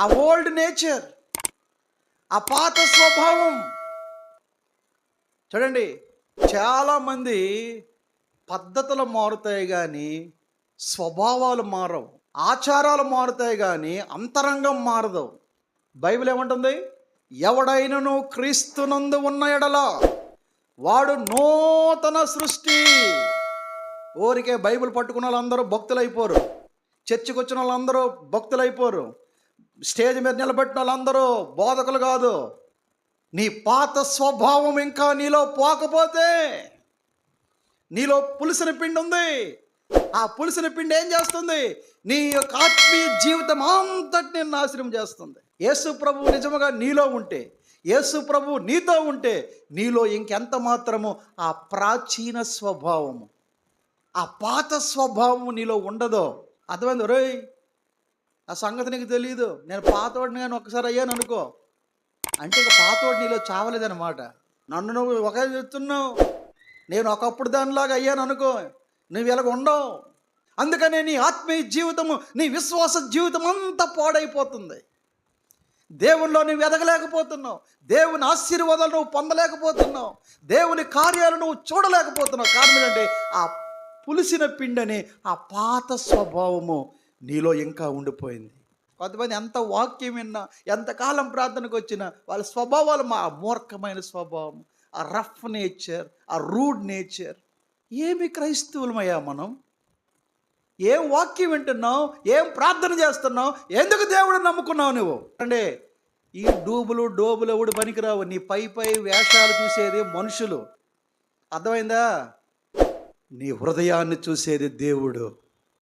ఆ old nature ఆ పాత స్వభావం చూడండి చాలామంది పద్ధతులు మారుతాయి కానీ స్వభావాలు మారవు ఆచారాలు మారుతాయి కానీ అంతరంగం మారదు. బైబిల్ ఏమంటుంది? ఎవడైనను క్రీస్తునందు ఉన్న ఎడల వాడు నూతన సృష్టి. ఊరికే బైబిల్ పట్టుకున్న వాళ్ళందరూ భక్తులు అయిపోరు చర్చికి వచ్చిన వాళ్ళందరూ భక్తులు అయిపోరు స్టేజ్ మీద నిలబెట్టిన వాళ్ళందరూ బోధకులు కాదు. నీ పాత స్వభావం ఇంకా నీలో పోకపోతే నీలో పులిసిన పిండి ఉంది. ఆ పులిసిన పిండి ఏం చేస్తుంది? నీ యొక్క ఆత్మీయ జీవితం అంతటిని నాశనం చేస్తుంది. యేసు ప్రభు నిజముగా నీలో ఉంటే యేసు ప్రభు నీతో ఉంటే నీలో ఇంకెంత మాత్రము ఆ ప్రాచీన స్వభావము ఆ పాత స్వభావము నీలో ఉండదో అర్థమైంది? ఒరేయ్ ఆ సంగతి నీకు తెలియదు నేను పాతోడిని కానీ ఒకసారి అయ్యాను అనుకో. అంటే ఇక పాతవాడు నీలో చావలేదన్నమాట. నన్ను నువ్వు ఒకే చెప్తున్నావు. నేను ఒకప్పుడు దానిలాగా అయ్యాను అనుకో. నువ్వు ఇలాగ ఉండవు. అందుకనే నీ ఆత్మీయ జీవితము నీ విశ్వాస జీవితం అంతా పాడైపోతుంది. దేవుల్లో నువ్వు ఎదగలేకపోతున్నావు. దేవుని ఆశీర్వాదాలు నువ్వు పొందలేకపోతున్నావు. దేవుని కార్యాలు నువ్వు చూడలేకపోతున్నావు. కారణం ఏంటంటే ఆ పులిసిన పిండని ఆ పాత స్వభావము నీలో ఇంకా ఉండిపోయింది. కొంతమంది ఎంత వాక్యం విన్నా ఎంతకాలం ప్రార్థనకు వచ్చినా వాళ్ళ స్వభావాలు మా మూర్ఖమైన స్వభావం. ఆ రఫ్ నేచర్ ఆ రూడ్ నేచర్. ఏమి క్రైస్తవులమయ్యా మనం? ఏం వాక్యం వింటున్నావు? ఏం ప్రార్థన చేస్తున్నావు? ఎందుకు దేవుడు నమ్ముకున్నావు నువ్వు? అంటే ఈ డూబులు డోబులు ఎవడు పనికిరావు? నీ పై పై వేషాలు చూసేది మనుషులు. అర్థమైందా? నీ హృదయాన్ని చూసేది దేవుడు.